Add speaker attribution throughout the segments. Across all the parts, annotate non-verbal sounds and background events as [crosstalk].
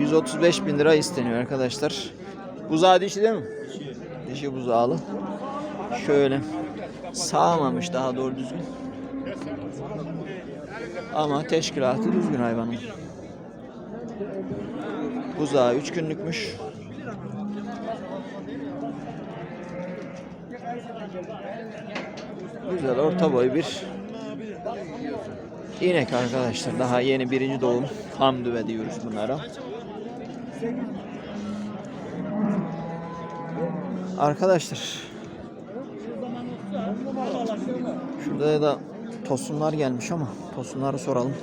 Speaker 1: 135 bin lira isteniyor arkadaşlar. Buzağı dişi değil mi? Dişi buzağlı. Şöyle sağmamış daha doğru düzgün. Ama teşkilatı düzgün hayvanın. Buzağı 3 günlükmüş. Güzel orta boy bir inek arkadaşlar. Daha yeni birinci doğum. Ham düve diyoruz bunlara. Arkadaşlar Şurada da tosunlar gelmiş ama tosunları soralım.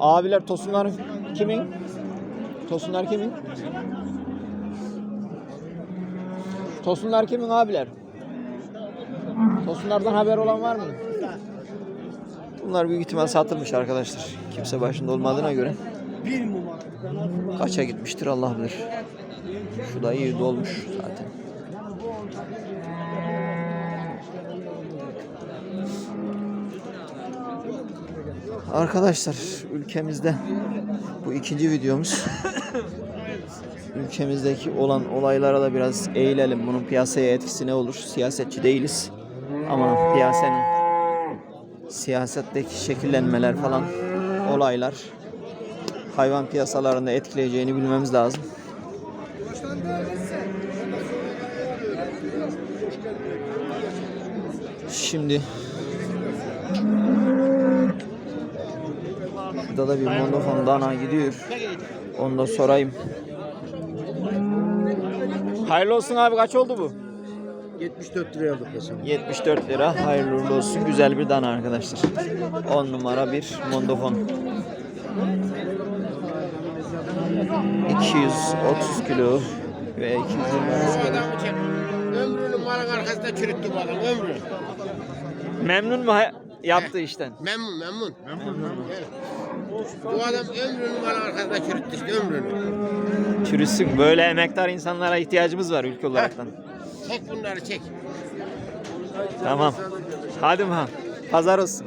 Speaker 1: Abiler tosunlar kimin? Tosunlar kimin? Tosunlar kimin abiler? Tosunlardan haber olan var mı? Bunlar büyük ihtimal satılmış arkadaşlar. Kimse başında olmadığına göre. Kaça gitmiştir Allah bilir. Şu da iyi dolmuş zaten. Arkadaşlar ülkemizde bu ikinci videomuz. Ülkemizdeki olan olaylara da biraz eğilelim. Bunun piyasaya etkisi ne olur? Siyasetçi değiliz. Ama piyasanın siyasetteki şekillenmeler falan olaylar hayvan piyasalarında etkileyeceğini bilmemiz lazım. Şimdi Şurada da bir mondofon dana gidiyor. Onu da sorayım. Hayırlı olsun abi kaç oldu bu?
Speaker 2: 74 liraya aldık mesela.
Speaker 1: 74 lira. Hayırlı uğurlu olsun. Güzel bir dana arkadaşlar. 10 numara bir mondofon. 230 kilo ve 220
Speaker 2: Bu adamı çek. Ömrünü malın arkasında çürüttü bu adam ömrünü.
Speaker 1: Memnun mu hay- yaptığı işten?
Speaker 2: Memnun memnun. Memnun memnun. Bu adam ömrünü malın arkasında çürüttü işte ömrünü.
Speaker 1: Çürüsün. Böyle emektar insanlara ihtiyacımız var ülke olaraktan. [laughs]
Speaker 2: Çek bunları çek.
Speaker 1: Tamam. Hadi ha. Pazar olsun.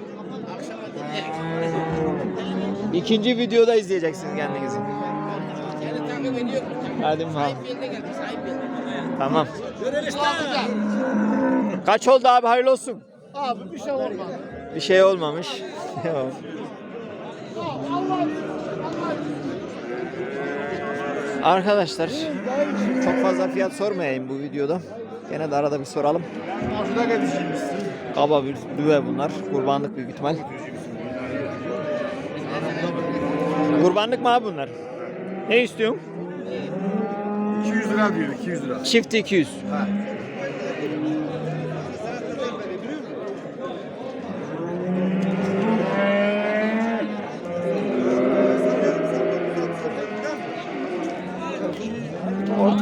Speaker 1: İkinci videoda izleyeceksiniz kendinizi.
Speaker 2: Seni takip.
Speaker 1: Hadi
Speaker 2: yerine.
Speaker 1: Tamam. Kaç oldu abi hayırlı olsun.
Speaker 2: Abi bir şey olmaz.
Speaker 1: Bir şey olmamış. Arkadaşlar çok fazla fiyat sormayayım bu videoda. Gene de arada bir soralım.
Speaker 2: Gelmişsiniz.
Speaker 1: Kaba bir düve bunlar. Kurbanlık büyük ihtimal. Kurbanlık mı abi bunlar? Ne istiyorsun?
Speaker 2: 200 lira diyor 200 lira.
Speaker 1: Çift 200.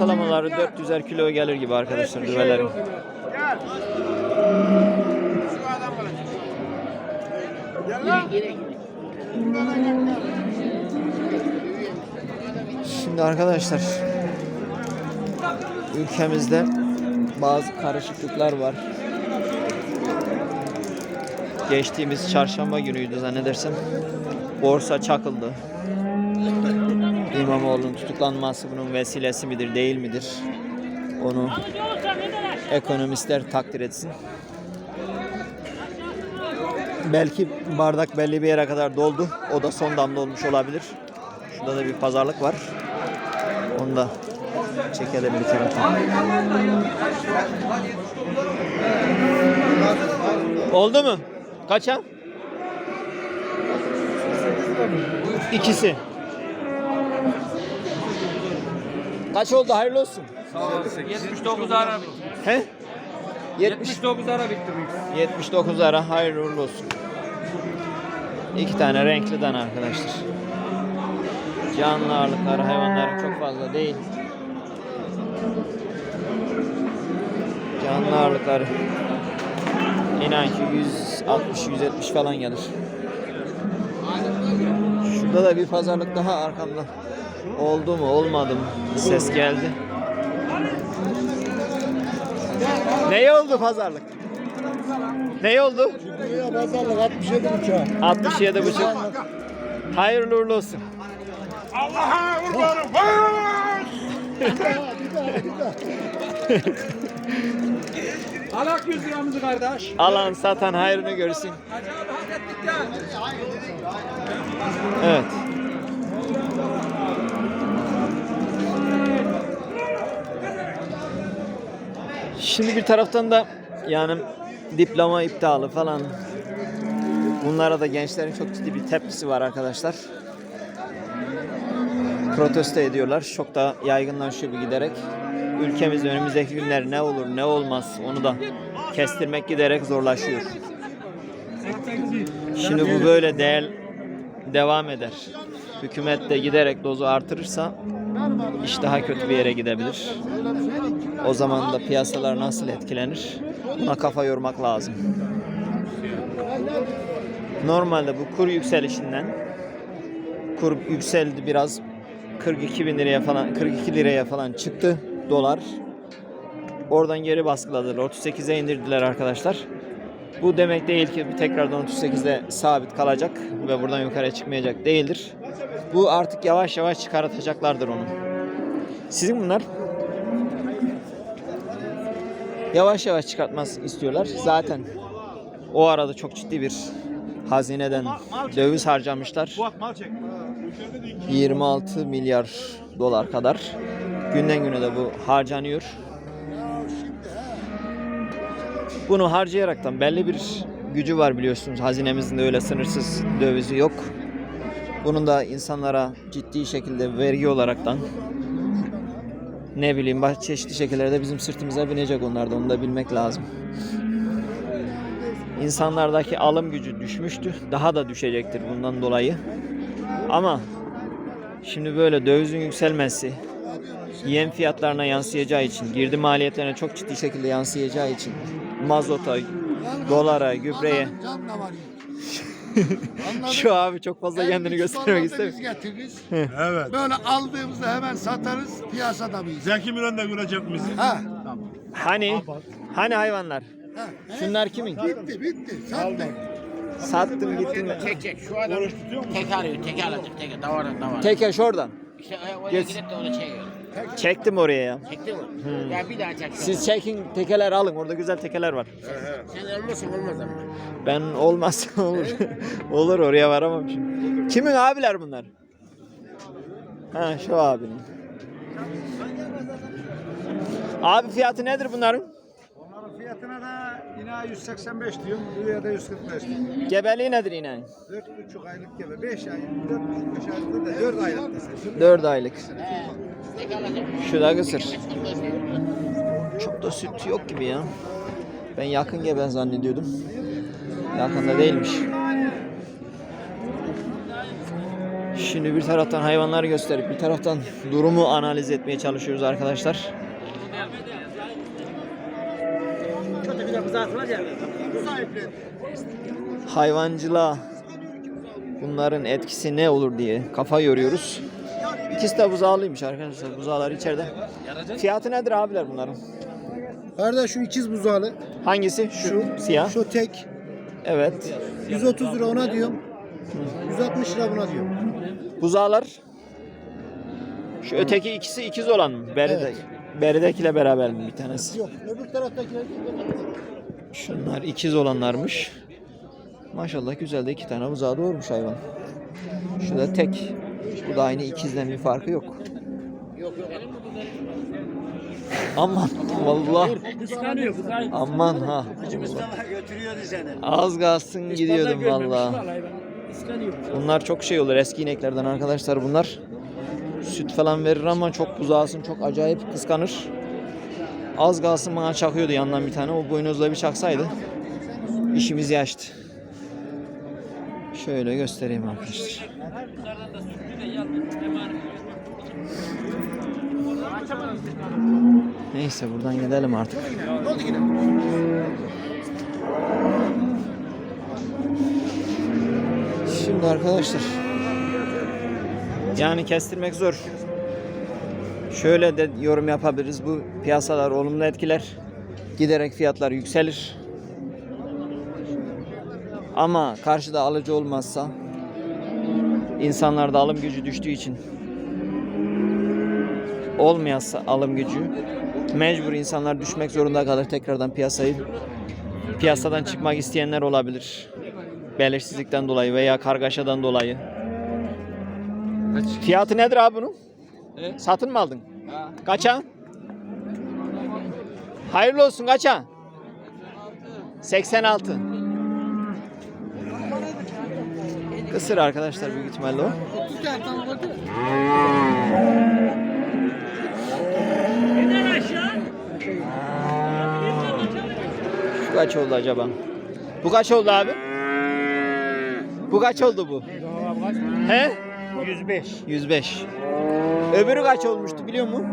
Speaker 1: Ortalamaları 400'er kilo gelir gibi arkadaşlar düvelerin. Şimdi arkadaşlar ülkemizde bazı karışıklıklar var. Geçtiğimiz çarşamba günüydü zannedersem. Borsa çakıldı. İmamoğlu'nun tutuklanması bunun vesilesi midir değil midir? Onu ekonomistler takdir etsin. Belki bardak belli bir yere kadar doldu. O da son damla olmuş olabilir. Şurada da bir pazarlık var. Onu da çekelim bir tarafa. Oldu mu? Kaça? İkisi. Kaç oldu? Hayırlı olsun.
Speaker 3: 79 ara bitti.
Speaker 1: He? 70
Speaker 3: 79 ara bitti bu.
Speaker 1: 79 ara hayırlı uğurlu olsun. İki tane renkli dana arkadaşlar. Canlı ağırlıkları hayvanların çok fazla değil. Canlı ağırlıkları inan ki 160-170 falan gelir. Şurada da bir pazarlık daha arkamda. Oldu mu olmadı mı? Bir ses geldi. Ne oldu pazarlık? Ne oldu?
Speaker 2: Ya pazarlık 67 uçağı.
Speaker 1: 67 buçuk. Hayırlı uğurlu olsun.
Speaker 4: Allah'a kurbanım.
Speaker 3: Alak 100 liramızı kardeş.
Speaker 1: Alan satan hayrını görsün. Evet. Şimdi bir taraftan da yani diploma iptali falan bunlara da gençlerin çok ciddi bir tepkisi var arkadaşlar. Protesto ediyorlar. Çok da yaygınlaşıyor bir giderek. Ülkemizde önümüzdeki günler ne olur ne olmaz onu da kestirmek giderek zorlaşıyor. Şimdi bu böyle değer devam eder. Hükümet de giderek dozu artırırsa iş daha kötü bir yere gidebilir. O zaman da piyasalar nasıl etkilenir? Buna kafa yormak lazım. Normalde bu kur yükselişinden kur yükseldi biraz 42 bin liraya falan 42 liraya falan çıktı dolar. Oradan geri baskıladılar. 38'e indirdiler arkadaşlar. Bu demek değil ki tekrardan 38'de sabit kalacak ve buradan yukarıya çıkmayacak değildir. Bu artık yavaş yavaş çıkartacaklardır onu. Sizin bunlar yavaş yavaş çıkartması istiyorlar. Zaten o arada çok ciddi bir hazineden döviz harcamışlar. 26 milyar dolar kadar. Günden güne de bu harcanıyor. Bunu harcayaraktan belli bir gücü var biliyorsunuz. Hazinemizin de öyle sınırsız dövizi yok. Bunun da insanlara ciddi şekilde vergi olaraktan ne bileyim çeşitli şekillerde bizim sırtımıza binecek onlar da onu da bilmek lazım. İnsanlardaki alım gücü düşmüştü. Daha da düşecektir bundan dolayı. Ama şimdi böyle dövizin yükselmesi, yem fiyatlarına yansıyacağı için, girdi maliyetlerine çok ciddi şekilde yansıyacağı için mazota, dolara, gübreye Şu abi çok fazla kendini göstermek istemiyor.
Speaker 5: Biz getiririz.
Speaker 4: Evet.
Speaker 5: Böyle aldığımızda hemen satarız. Piyasada mıyız?
Speaker 4: Zeki Müren de görecek bizi.
Speaker 5: Ha.
Speaker 1: Hani hani hayvanlar?
Speaker 5: ha.
Speaker 1: Şunlar kimin?
Speaker 5: Bitti bitti. Sattık.
Speaker 1: Sattım gittim.
Speaker 2: Çek çek şu adam tek arıyor tek alacak tek davardan davara.
Speaker 1: Tekeş oradan.
Speaker 2: İşte oraya
Speaker 1: Geç.
Speaker 2: gidip de onu çekiyor.
Speaker 1: Çektim oraya ya.
Speaker 2: Çekti mi? Ya bir daha çek.
Speaker 1: Siz çekin tekeler alın. Orada güzel tekeler var.
Speaker 2: Sen olmasın olmaz ama.
Speaker 1: Ben olmazsa olur. [laughs] olur oraya varamam şimdi. Kimin abiler bunlar? Ha şu abinin. Abi fiyatı nedir bunların?
Speaker 6: Fiyatına da yine 185 diyorum, buraya da 145 diyorum.
Speaker 1: Gebeliği nedir yine?
Speaker 6: 4,5 aylık gibi, 5 ay, 4,5 aylık da 4 aylık desek.
Speaker 1: 4 aylık. Şu da kısır. Çok da süt yok gibi ya. Ben yakın gebe zannediyordum. Yakında değilmiş. Şimdi bir taraftan hayvanları gösterip bir taraftan durumu analiz etmeye çalışıyoruz arkadaşlar. Hayvancılığa bunların etkisi ne olur diye kafa yoruyoruz. İkisi de buzağlıymış arkadaşlar. Buzağlar içeride. Fiyatı nedir abiler bunların?
Speaker 5: Kardeş şu ikiz buzağlı.
Speaker 1: Hangisi? Şu, siyah.
Speaker 5: Şu tek.
Speaker 1: Evet.
Speaker 5: 130 lira ona diyorum. 160 lira buna diyorum.
Speaker 1: Buzağlar. Şu öteki ikisi ikiz olan mı? Beride,
Speaker 5: Evet.
Speaker 1: Beridekiyle beraber mi bir tanesi?
Speaker 5: Yok öbür taraftakiler
Speaker 1: Şunlar ikiz olanlarmış. Maşallah güzel de iki tane buzağı doğurmuş hayvan. Şu da tek. Bu da aynı ikizden bir farkı yok. Aman vallahi. Aman ha. Az kalsın gidiyordum vallahi. Bunlar çok şey olur eski ineklerden arkadaşlar bunlar. Süt falan verir ama çok buzağısın çok acayip kıskanır. Az kalsın bana çakıyordu yandan bir tane. O boynuzla bir çaksaydı işimiz yaştı. Şöyle göstereyim arkadaşlar. Neyse buradan gidelim artık. Şimdi arkadaşlar yani kestirmek zor. Şöyle de yorum yapabiliriz. Bu piyasalar olumlu etkiler. Giderek fiyatlar yükselir. Ama karşıda alıcı olmazsa İnsanlarda alım gücü düştüğü için olmayasa alım gücü mecbur insanlar düşmek zorunda kalır tekrardan piyasayı piyasadan çıkmak isteyenler olabilir. Belirsizlikten dolayı veya kargaşadan dolayı. Fiyatı nedir abi bunun? Satın mı aldın? Kaça? Hayırlı olsun kaça? 86. Kısır arkadaşlar büyük ihtimalle o. Şu kaç oldu acaba? Bu kaç oldu abi? Bu kaç oldu bu? He?
Speaker 5: 105.
Speaker 1: 105. Öbürü kaç olmuştu biliyor musun?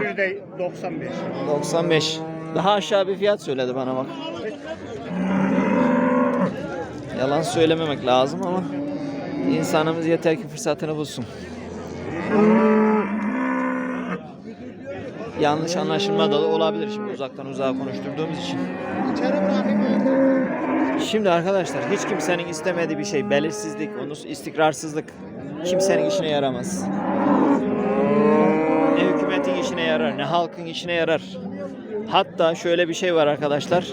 Speaker 5: Bir de 95.
Speaker 1: 95. Daha aşağı bir fiyat söyledi bana bak. Yalan söylememek lazım ama insanımız yeter ki fırsatını bulsun. Yanlış anlaşılma da olabilir şimdi uzaktan uzağa konuşturduğumuz için. Şimdi arkadaşlar hiç kimsenin istemediği bir şey belirsizlik, onu istikrarsızlık kimsenin işine yaramaz. Yarar, ne halkın işine yarar. Hatta şöyle bir şey var arkadaşlar.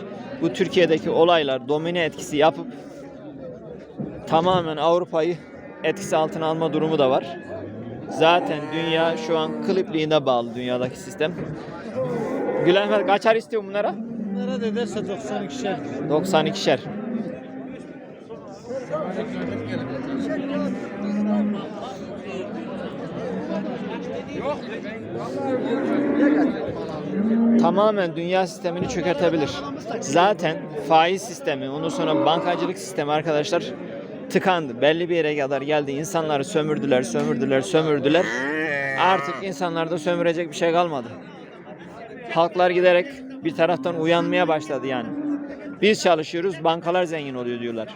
Speaker 1: Bu Türkiye'deki olaylar domine etkisi yapıp tamamen Avrupa'yı etkisi altına alma durumu da var. Zaten dünya şu an klipliğine bağlı dünyadaki sistem. Gülen Efendi kaçar istiyor bunlara?
Speaker 5: Bunlara da derse 92'şer.
Speaker 1: 92'şer. Tamamen dünya sistemini çökertebilir. Zaten faiz sistemi, ondan sonra bankacılık sistemi arkadaşlar tıkandı. Belli bir yere kadar geldi. İnsanları sömürdüler, sömürdüler, sömürdüler. Artık insanlarda sömürecek bir şey kalmadı. Halklar giderek bir taraftan uyanmaya başladı yani. Biz çalışıyoruz, bankalar zengin oluyor diyorlar.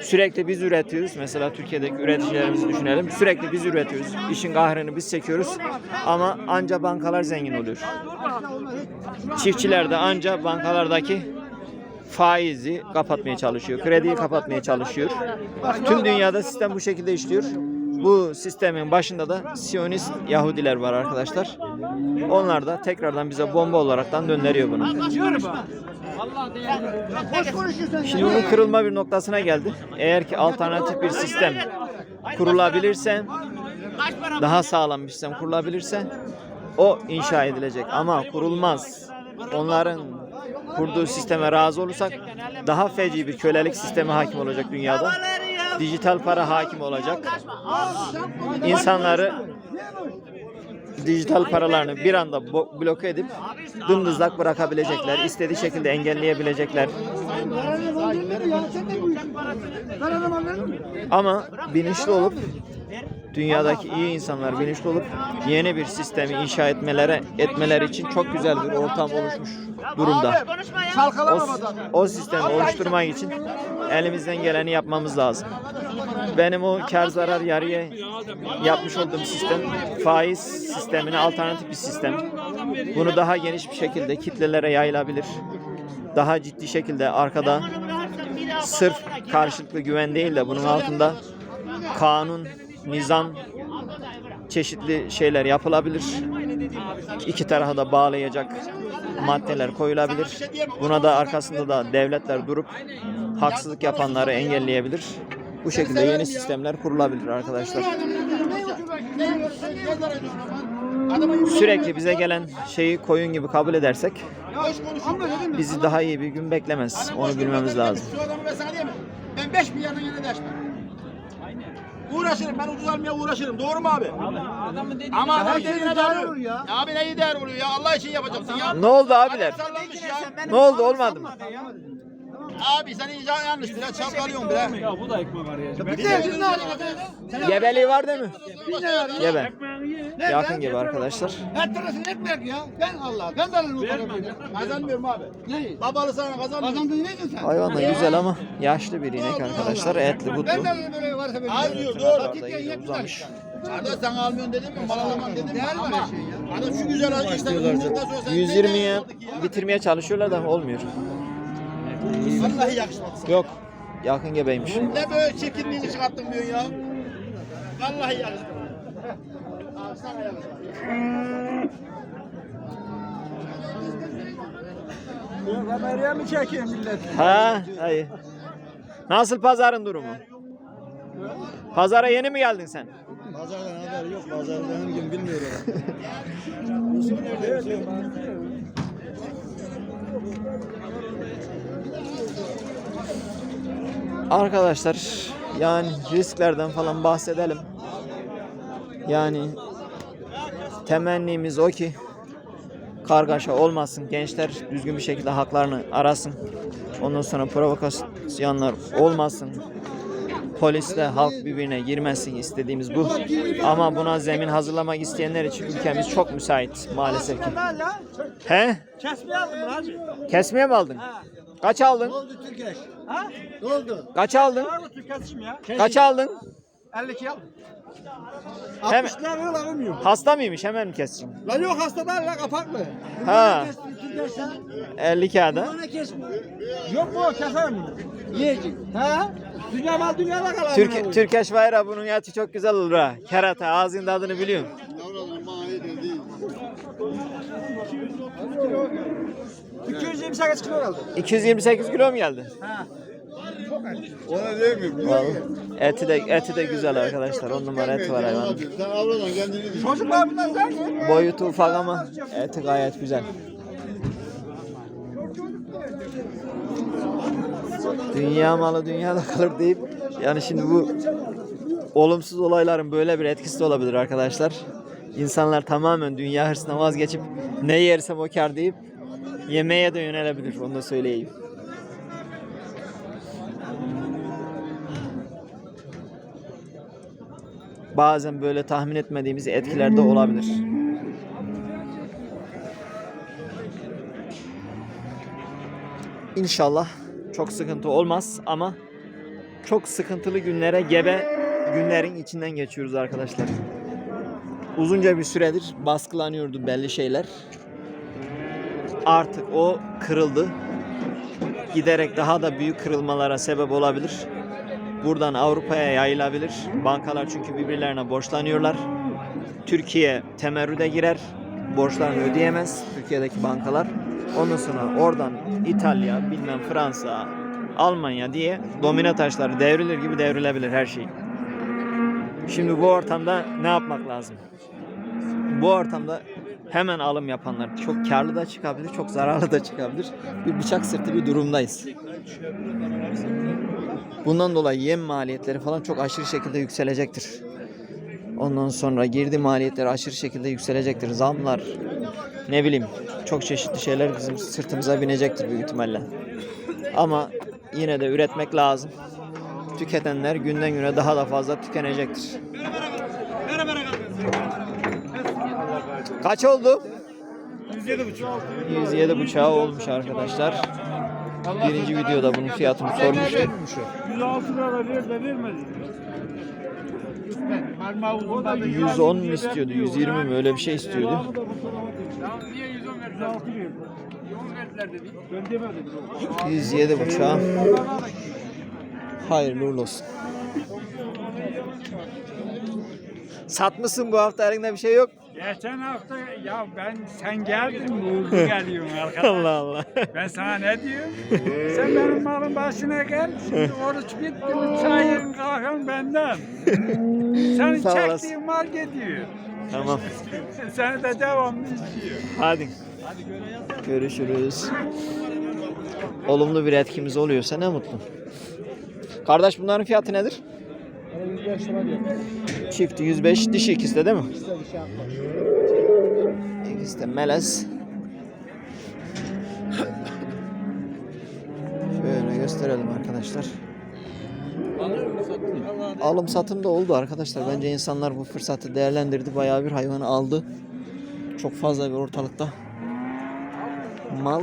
Speaker 1: Sürekli biz üretiyoruz. Mesela Türkiye'deki üreticilerimizi düşünelim. Sürekli biz üretiyoruz. İşin kahrını biz çekiyoruz. Ama anca bankalar zengin oluyor. Çiftçiler de anca bankalardaki faizi kapatmaya çalışıyor. Krediyi kapatmaya çalışıyor. Tüm dünyada sistem bu şekilde işliyor. Bu sistemin başında da Siyonist Yahudiler var arkadaşlar. Onlar da tekrardan bize bomba olaraktan döndürüyor bunu. Şimdi bunun kırılma bir noktasına geldi. Eğer ki alternatif bir sistem kurulabilirse, daha sağlam bir sistem kurulabilirse o inşa edilecek. Ama kurulmaz. Onların kurduğu sisteme razı olursak daha feci bir kölelik sistemi hakim olacak dünyada. Dijital para hakim olacak. İnsanları dijital paralarını bir anda bloke edip dımdızlak bırakabilecekler. istediği şekilde engelleyebilecekler. Ama bilinçli olup dünyadaki iyi insanlar bilinçli olup yeni bir sistemi inşa etmelere etmeleri için çok güzel bir ortam oluşmuş durumda. O, o sistemi oluşturmak için elimizden geleni yapmamız lazım. Benim o kar zarar yarıya yapmış olduğum sistem faiz sistemine alternatif bir sistem. Bunu daha geniş bir şekilde kitlelere yayılabilir. Daha ciddi şekilde arkada sırf karşılıklı güven değil de bunun altında kanun, nizam, çeşitli şeyler yapılabilir. İki tarafa da bağlayacak maddeler koyulabilir. Buna da arkasında da devletler durup haksızlık yapanları engelleyebilir. Bu şekilde yeni sistemler kurulabilir arkadaşlar. Sürekli bize gelen şeyi koyun gibi kabul edersek bizi daha iyi bir gün beklemez. Onu bilmemiz lazım.
Speaker 2: Ben sana diyeyim mi? Ben 5 milyarın yerine değişmem. Uğraşırım ben ucuz almaya uğraşırım doğru mu abi? Ama adam dediğine doğru. Ya. Abi ne iyi değer oluyor ya Allah için yapacaksın ya.
Speaker 1: Ne oldu abiler?
Speaker 2: Sallanmış ya.
Speaker 1: Ne oldu olmadı mı?
Speaker 2: Abi sen iyice yanlış biraz çapkalıyorsun bre.
Speaker 1: Gebeliği var değil mi? Gebe. Yakın gibi arkadaşlar.
Speaker 6: Her tarafını ekmek ya. Ben Allah. Ben de alırım o parayı.
Speaker 2: Kazanmıyorum abi.
Speaker 6: Ne?
Speaker 2: Babalı sana kazanmıyorum.
Speaker 6: Kazandın neydin sen?
Speaker 1: Hayvan da güzel ama yaşlı bir inek arkadaşlar. Etli butlu.
Speaker 6: Ben de alırım böyle varsa böyle.
Speaker 2: Az diyor doğru.
Speaker 1: Da uzamış.
Speaker 2: Kardeş sen almıyorsun dedim mi? Mal alamam dedim mi? Ama adam şu güzel al işte. Ondan sonra sen
Speaker 1: 120'ye bitirmeye çalışıyorlar da olmuyor.
Speaker 2: Vallahi yakışmadı sana.
Speaker 1: Yok. Yakın gebeymiş.
Speaker 2: Ne böyle çirkinliğini çıkarttın diyorsun ya? Vallahi yakıştı. Alsana yakıştı.
Speaker 6: Kameraya mı çekiyor millet?
Speaker 1: Ha, hayır. Nasıl pazarın durumu? Pazara yeni mi geldin sen?
Speaker 5: Pazardan haber yok. Pazardan her gün bilmiyorum. [laughs]
Speaker 1: Arkadaşlar yani risklerden falan bahsedelim. Yani temennimiz o ki kargaşa olmasın. Gençler düzgün bir şekilde haklarını arasın. Ondan sonra provokasyonlar olmasın. Polisle halk birbirine girmesin istediğimiz bu. Ama buna zemin hazırlamak isteyenler için ülkemiz çok müsait maalesef ki. He?
Speaker 6: Kesmeye aldım hacı.
Speaker 1: Kesmeye mi aldın? Kaç aldın?
Speaker 5: oldu Türkeş?
Speaker 6: Ha?
Speaker 5: Ne oldu?
Speaker 1: Kaç aldın?
Speaker 6: Var mı tüketişim ya?
Speaker 1: Kaç aldın?
Speaker 6: 52 aldım.
Speaker 1: Hem
Speaker 6: 60 lira öyle alınmıyor.
Speaker 1: hasta mıymış? Hemen mi keseceğim?
Speaker 6: Lan yok hasta değil lan kapaklı.
Speaker 1: Ha.
Speaker 5: Türkeş ha?
Speaker 1: 50 kağıda.
Speaker 5: Bana kesme.
Speaker 6: Yok mu o keser mi?
Speaker 5: Yiyecek.
Speaker 6: Ha? Dünya mal dünyada kalan.
Speaker 1: Türk Türkeş bayrağı bunun yatı çok güzel olur ha. Kerata ağzının tadını biliyorum.
Speaker 6: 228 kilo aldım.
Speaker 1: 228 kilo mu geldi?
Speaker 6: Ha.
Speaker 4: Ona mi?
Speaker 1: Vallahi. Eti de eti de güzel arkadaşlar. On numara eti var hayvanın.
Speaker 4: Sen avradan kendini düşün.
Speaker 6: Çocuklar bunlar sen
Speaker 1: Boyutu ufak ama eti gayet güzel. Dünya malı dünyada kalır deyip yani şimdi bu olumsuz olayların böyle bir etkisi de olabilir arkadaşlar. İnsanlar tamamen dünya hırsına vazgeçip ne yersem o kar deyip yemeğe de yönelebilir onu da söyleyeyim. Bazen böyle tahmin etmediğimiz etkiler de olabilir. İnşallah çok sıkıntı olmaz ama çok sıkıntılı günlere gebe günlerin içinden geçiyoruz arkadaşlar. Uzunca bir süredir baskılanıyordu belli şeyler. Artık o kırıldı. Giderek daha da büyük kırılmalara sebep olabilir. Buradan Avrupa'ya yayılabilir. Bankalar çünkü birbirlerine borçlanıyorlar. Türkiye temerrüde girer. Borçlarını ödeyemez Türkiye'deki bankalar. Ondan sonra oradan İtalya, bilmem Fransa, Almanya diye domino taşları devrilir gibi devrilebilir her şey. Şimdi bu ortamda ne yapmak lazım? Bu ortamda hemen alım yapanlar çok karlı da çıkabilir, çok zararlı da çıkabilir. Bir bıçak sırtı bir durumdayız. Bundan dolayı yem maliyetleri falan çok aşırı şekilde yükselecektir. Ondan sonra girdi maliyetleri aşırı şekilde yükselecektir. Zamlar, ne bileyim çok çeşitli şeyler bizim sırtımıza binecektir büyük ihtimalle. Ama yine de üretmek lazım. Tüketenler günden güne daha da fazla tükenecektir. Kaç oldu? 107 buçağı olmuş arkadaşlar. Birinci videoda bunun fiyatını sormuştum.
Speaker 4: 106 lira ver de vermedi.
Speaker 1: 110 mu istiyordu, 120 mi öyle bir şey istiyordu.
Speaker 3: Niye 110 verdiler? 110 verdiler dedi.
Speaker 4: Ben demedim.
Speaker 1: 107 buçağı. Hayırlı uğurlu olsun. Satmışsın bu hafta elinde bir şey yok.
Speaker 3: Geçen hafta ya ben sen geldin uğurlu geliyorsun [laughs] arkadaş.
Speaker 1: Allah Allah.
Speaker 3: Ben sana ne diyorum? sen benim malın başına gel. Şimdi oruç bitti mi çayın kahven benden. Senin
Speaker 1: Sağ olasın.
Speaker 3: çektiğin mal gidiyor.
Speaker 1: Tamam. [laughs]
Speaker 3: Seni de devamlı istiyor.
Speaker 1: Hadi. Görüşürüz. Olumlu bir etkimiz oluyorsa ne mutlu. Kardeş bunların fiyatı nedir? Çifti 105, dişi ikisi de değil mi? İkisi de melez. Şöyle gösterelim arkadaşlar. Alım satım da oldu arkadaşlar. Bence insanlar bu fırsatı değerlendirdi. Bayağı bir hayvanı aldı. Çok fazla bir ortalıkta mal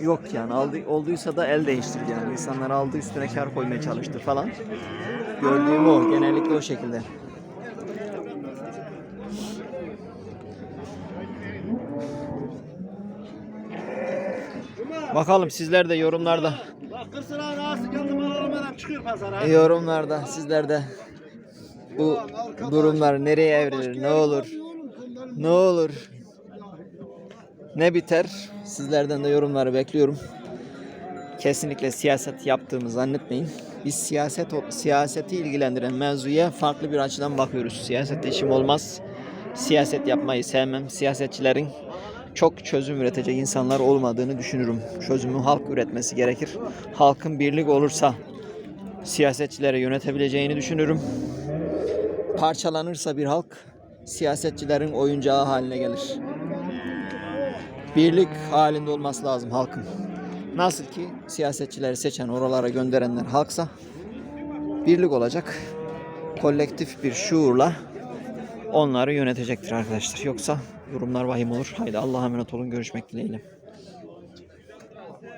Speaker 1: yok yani. Aldı, olduysa da el değiştirdi yani. İnsanlar aldı üstüne kar koymaya çalıştı falan. Gördüğüm o. Genellikle o şekilde. Bakalım sizler de yorumlarda
Speaker 6: pazara.
Speaker 1: yorumlarda sizler de bu durumlar nereye evrilir? Ne olur? Ne olur? Ne biter? Sizlerden de yorumları bekliyorum. Kesinlikle siyaset yaptığımı zannetmeyin. Biz siyaset siyaseti ilgilendiren mevzuya farklı bir açıdan bakıyoruz. Siyasette işim olmaz. Siyaset yapmayı sevmem. Siyasetçilerin çok çözüm üretecek insanlar olmadığını düşünürüm. Çözümü halk üretmesi gerekir. Halkın birlik olursa siyasetçilere yönetebileceğini düşünürüm. Parçalanırsa bir halk siyasetçilerin oyuncağı haline gelir. Birlik halinde olması lazım halkın. Nasıl ki siyasetçileri seçen, oralara gönderenler halksa birlik olacak. Kolektif bir şuurla onları yönetecektir arkadaşlar. Yoksa yorumlar vahim olur. Haydi Allah'a emanet olun. Görüşmek dileğiyle.